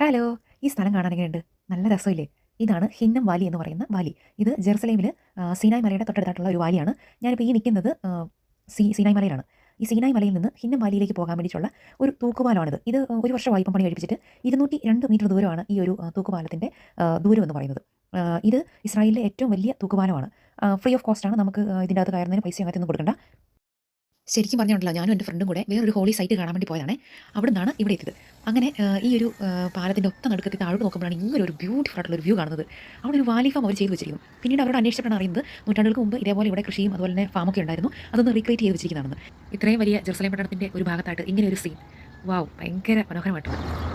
Hello ഈ സ്ഥലം കാണാൻ എങ്ങനെയുണ്ട്? നല്ല രസമില്ലേ? ഇതാണ് ഹിന്നം വാലി എന്ന് പറയുന്ന വാലി. ഇത് ജെറുസലേമിൽ സീനായ് മലയുടെ തൊട്ടടുത്തായിട്ടുള്ള ഒരു വാലിയാണ്. ഞാനിപ്പോൾ ഈ നിൽക്കുന്നത് സീ സീനായ് മലയിലാണ്. ഈ സീനായ് മലയിൽ നിന്ന് ഹിന്നം വാലിയിലേക്ക് പോകാൻ വേണ്ടിയിട്ടുള്ള ഒരു തൂക്കുപാലമാണിത് ഇത് ഒരു വർഷമായി ഇപ്പം പണി കഴിപ്പിച്ചിട്ട് ഇരുന്നൂറ്റി രണ്ട് മീറ്റർ ദൂരമാണ് ഈ ഒരു തൂക്കുപാലത്തിന്റെ ദൂരം എന്ന് പറയുന്നത്. ഇത് ഇസ്രായേലിലെ ഏറ്റവും വലിയ തൂക്കുപാലമാണ്. Free of കോസ്റ്റാണ്. നമുക്ക് ഇതിന്റെ അകത്ത് കയറുന്നതിന് പൈസ അങ്ങനത്തൊന്നും കൊടുക്കണ്ട. ശരിക്കും പറഞ്ഞിട്ടുണ്ടല്ലോ ഞാനും എന്റെ ഫ്രണ്ടും കൂടെ വേറൊരു ഹോളി സൈറ്റ് കാണാൻ വേണ്ടി പോയതാണ്. അവിടെ നിന്നാണ് ഇവിടെ എത്തിയത്. അങ്ങനെ ഈ ഒരു പാലത്തിന്റെ ഒത്ത നടുക്കത്തിൽ താഴോട്ട് നോക്കുമ്പോഴാണ് ഇങ്ങനെ ഒരു ബ്യൂട്ടിഫുൾ ആയിട്ടുള്ള ഒരു വ്യൂ കാണുന്നത്. അവിടെ ഒരു വാലി ഫാം അവർ ചെയ്ത് വെച്ചിരിക്കും പിന്നീട് അവരോട് അന്വേഷിച്ചിട്ടാണ് അറിയുന്നത് നൂറ്റാണ്ടുകൾക്ക് മുമ്പ് ഇതേപോലെ ഇവിടെ കൃഷിയും അതുപോലെ തന്നെ ഫാമൊക്കെ ഉണ്ടായിരുന്നു. അതൊന്ന് റീക്രിയേറ്റ് ചെയ്ത് വെച്ചിരിക്കുന്നതാണ് ഇത്രയും വലിയ ജെറുസലേം പട്ടണത്തിന്റെ ഒരു ഭാഗത്തായിട്ട് ഇങ്ങനെ ഒരു സീൻ വാവ് ഭയങ്കര മനോഹരമായിട്ടുണ്ട്.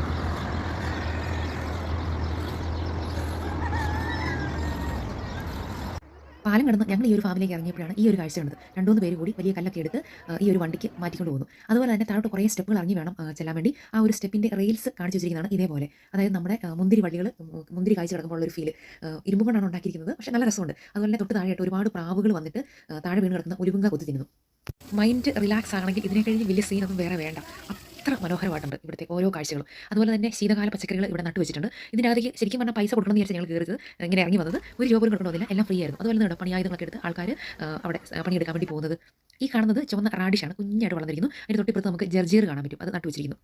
പാലം കിടന്ന് ഞങ്ങൾ ഈ ഒരു ഫാമിലേക്ക് ഇറങ്ങിയപ്പോഴാണ് ഈ ഒരു കാഴ്ച കണ്ടത്. രണ്ടുമൂന്ന് പേര് കൂടി വലിയ കല്ലൊക്കെ എടുത്ത് ഈ ഒരു വണ്ടിക്ക് മാറ്റിക്കൊണ്ട് പോകുന്നു. അതുപോലെ തന്നെ താഴോട്ട് കുറേ സ്റ്റെപ്പുകൾ ഇറങ്ങി വേണം ചെല്ലാൻ വേണ്ടി. ആ ഒരു സ്റ്റെപ്പിന്റെ റെയിൽസ് കാണിച്ചു വെച്ചിരിക്കുന്നതാണ് ഇതേപോലെ. അതായത് നമ്മുടെ മുന്തിരി വള്ളികൾ മുന്തിരി കാഴ്ച കിടക്കുമ്പോൾ ഒരു ഫീൽ ഇരുമ്പ് കൊണ്ടാണ് ഉണ്ടാക്കിയിരിക്കുന്നത് പക്ഷേ നല്ല രസമുണ്ട്. അതുപോലെ തന്നെ തൊട്ട് താഴെയായിട്ട് ഒരുപാട് പ്രാവുകൾ വന്നിട്ട് താഴെ വീണ് കിടക്കുന്ന ഉലുവുങ്ക കൊത്തി തിന്നുന്നു. മൈൻഡ് റിലാക്സ് ആണെങ്കിൽ ഇതിനെ കഴിഞ്ഞ് വലിയ സീനൊന്നും വേറെ വേണ്ട. അത്ര മനോഹരമായിട്ടുണ്ട് ഇവിടുത്തെ ഓരോ കാഴ്ചകളും. അതുപോലെ തന്നെ ശീതകാല പച്ചക്കറികൾ ഇവിടെ നട്ടു വെച്ചിട്ടുണ്ട്. ഇതിനകത്തേക്ക് ശരിക്കും പറഞ്ഞാൽ പൈസ കൊടുക്കണം എന്ന് വിചാരിച്ച് ഞങ്ങൾ കയറിയത് ഇങ്ങനെ ഇറങ്ങി വന്നത് ഒരു ജോബ് കൊടുക്കണമെന്നില്ല എല്ലാം ഫ്രീ ആയിരുന്നു. അതുപോലെ തന്നെ പണിയായുധങ്ങളൊക്കെ എടുത്ത് ആൾക്കാർ അവിടെ പണിയെടുക്കാൻ വേണ്ടി പോകുന്നത്. ഈ കാണുന്നത് ചുവന്ന റാഡിഷാണ്. കുഞ്ഞായിട്ട് വളർന്നിരിക്കുന്നു. അതിന് തൊട്ടിപ്പുറത്ത് നമുക്ക് ജർജീർ കാണാൻ പറ്റും. അത് നട്ടു വെച്ചിരിക്കുന്നു.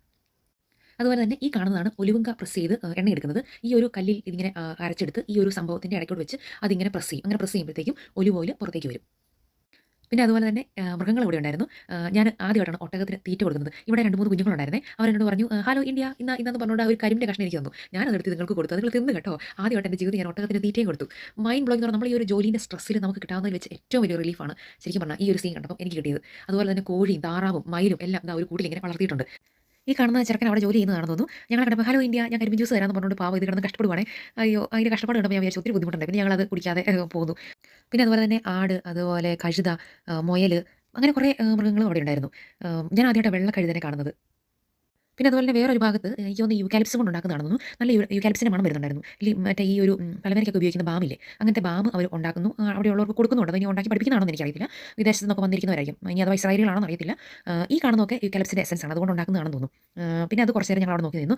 അതുപോലെ തന്നെ ഈ കാണുന്നതാണ് ഒലിവുങ്ക പ്രസ് ചെയ്ത് എണ്ണ എടുക്കുന്നത്. ഈ ഒരു കല്ലിൽ ഇതിങ്ങനെ അരച്ചെടുത്ത് ഈ ഒരു സംഭവത്തിന്റെ ഇടയ്ക്കോട് വെച്ച് അതിങ്ങനെ പ്രസ് ചെയ്യും. അങ്ങനെ പ്രസ് ചെയ്യുമ്പോഴത്തേക്കും ഒലിവ് ഓയിൽ പുറത്തേക്ക് വരും. പിന്നെ അതുപോലെ തന്നെ മൃഗങ്ങൾ ഇവിടെ ഉണ്ടായിരുന്നു. ഞാൻ ആദ്യമായിട്ടാണ് ഒട്ടകത്തിന് തീറ്റ കൊടുക്കുന്നത്. ഇവിടെ രണ്ട് മൂന്ന് കുഞ്ഞുങ്ങളുണ്ടായിരുന്നേ. അവരെന്നോട് പറഞ്ഞു ഹലോ ഇന്ത്യ ഇന്ന ഇന്നെന്ന് പറഞ്ഞുകൊണ്ട് ഒരു കരിമിന്റെ കഷ്ണം എനിക്ക് തന്നു. ഞാൻ അതെടുത്ത് നിങ്ങൾക്ക് കൊടുത്തു. നിങ്ങൾ തിന്ന് കേട്ടോ. ആദ്യമായിട്ട് എന്റെ ജീവിതം ഞാൻ ഒട്ടകത്തിന് തീറ്റയും കൊടുത്തു. മൈൻഡ് ബ്ലോയിങ് എന്ന് പറഞ്ഞാൽ നമ്മൾ ഈ ഒരു ജോലിന്റെ സ്ട്രെസ്സിൽ നമുക്ക് കിട്ടാവുന്നതിൽ വെച്ച് ഏറ്റവും വലിയ റിലീഫാണ് ശരിക്കും പറഞ്ഞാൽ ഈ ഒരു സീൻ കണ്ടപ്പോൾ എനിക്ക് കിട്ടിയത്. അതുപോലെ തന്നെ കോഴിയും താറാവും മയിലും എല്ലാം ഒരു കൂട്ടിൽ ഇങ്ങനെ വളർത്തിയിട്ടുണ്ട്. ഈ കാണുന്ന ചെറുക്കൻ അവിടെ ജോലി ചെയ്യുന്നതാണ് തോന്നുന്നു. ഞങ്ങൾ കണ്ടപ്പോൾ ഹലോ ഇന്ത്യ ഞാൻ കരിമ്പ് ജ്യൂസ് തരാമെന്ന് പറഞ്ഞുകൊണ്ട് പാവം ഇത് കിടന്ന് കഷ്ടപ്പെടുവാണേ. അയ്യോ അതിന്റെ കഷ്ടപ്പാട് കണ്ടപ്പോൾ ഞാൻ വിചാരിച്ചു ഒത്തിരി ബുദ്ധിമുട്ടുണ്ട് പിന്നെ ഞങ്ങളത് കുടിക്കാതെ പോകുന്നു. പിന്നെ അതുപോലെ തന്നെ ആട് അതുപോലെ കഴുത മൊയൽ അങ്ങനെ കുറേ മൃഗങ്ങളും അവിടെ ഉണ്ടായിരുന്നു. ഞാൻ ആദ്യമായിട്ട് വെള്ള കഴുതനെ കാണുന്നത്. പിന്നെ അതുപോലെ തന്നെ വേറൊരു ഭാഗത്ത് എനിക്ക് തോന്നുന്നു യൂക്കാലിപ്സും കൊണ്ട് ഉണ്ടാക്കുന്നതാണെന്നു നല്ല യൂക്കാലിപ്സിന്റെ മണം വരുന്നുണ്ടായിരുന്നു. ഈ മറ്റേ ഈ ഒരു പലവരൊക്കെ ഉപയോഗിക്കുന്ന ബാമില്ലേ അങ്ങനത്തെ ബാം അവർ ഉണ്ടാക്കുന്നു. അവിടെയുള്ളവർക്ക് കൊടുക്കുന്നുണ്ട്. അതിനെ ഉണ്ടാക്കി പഠിപ്പിക്കുന്നതാണോ എന്ന് എനിക്കറിയില്ല വിദേശത്ത് നിന്നൊക്കെ വന്നിരിക്കുന്നവരായിരിക്കും. ഇനി അഥവാ ഇസ്രായേലികളാണോ എന്ന് അറിയത്തില്ല ഈ കാണുന്നതൊക്കെ യൂക്കാലിപ്സിന്റെ എസൻസ് ആണ്. അതുകൊണ്ട് ഉണ്ടാക്കുന്നതാണെന്ന് തോന്നുന്നു. പിന്നെ അത് കുറച്ച് നേരം ഞങ്ങൾ അവിടെ നോക്കി നിന്നു.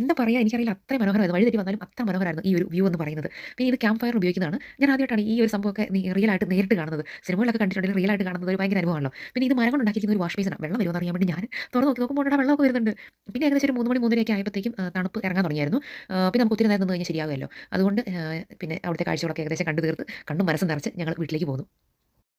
എന്താ പറയുക എനിക്കറിയില്ല. അത്ര മനോഹരമായിരുന്നു. വഴി തെറ്റി വന്നാലും അത്ര മനോഹരമായിരുന്നു ഈ ഒരു വ്യൂ എന്ന് പറയുന്നത്. പിന്നെ ഇത് ക്യാമ്പ് ഫയർ ഉപയോഗിക്കുന്നതാണ്. ഞാൻ ആദ്യമായിട്ടാണ് ഈ ഒരു സംഭവമൊക്കെ റിയൽ ആയിട്ട് നേരിട്ട് കാണുന്നത്. സിനിമകളൊക്കെ കണ്ടിട്ടുണ്ടെങ്കിൽ റിയൽ ആയിട്ട് കാണുന്നത് ഒരു ഭയങ്കര അനുഭവമാണല്ലോ. പിന്നെ ഇത് മരം കൊണ്ട് ഒരു വാഷ് ബേസിനാണ് വെള്ളം വരുമെന്ന് അറിയാൻ വേണ്ടി ഞാൻ തുറന്ന് നോക്കി നോക്കുമ്പോൾ വെള്ളമൊക്കെ വരുന്നുണ്ട്. പിന്നെ ഏകദേശം ഒരു മൂന്ന് മണി മൂന്നരയൊക്കെ ആയപ്പോഴത്തേക്കും തണുപ്പ് ഇറങ്ങാൻ തുടങ്ങിയായിരുന്നു. പിന്നെ നമുക്ക് ഒത്തിരി നേരം നിന്ന് കഴിഞ്ഞാൽ ശരിയാകുമല്ലോ. അതുകൊണ്ട് പിന്നെ അവിടുത്തെ കാഴ്ചകളൊക്കെ ഏകദേശം കണ്ടു തീർത്ത് കണ്ണും മനസ്സും നിറച്ച് ഞങ്ങൾ വീട്ടിലേക്ക് പോകുന്നു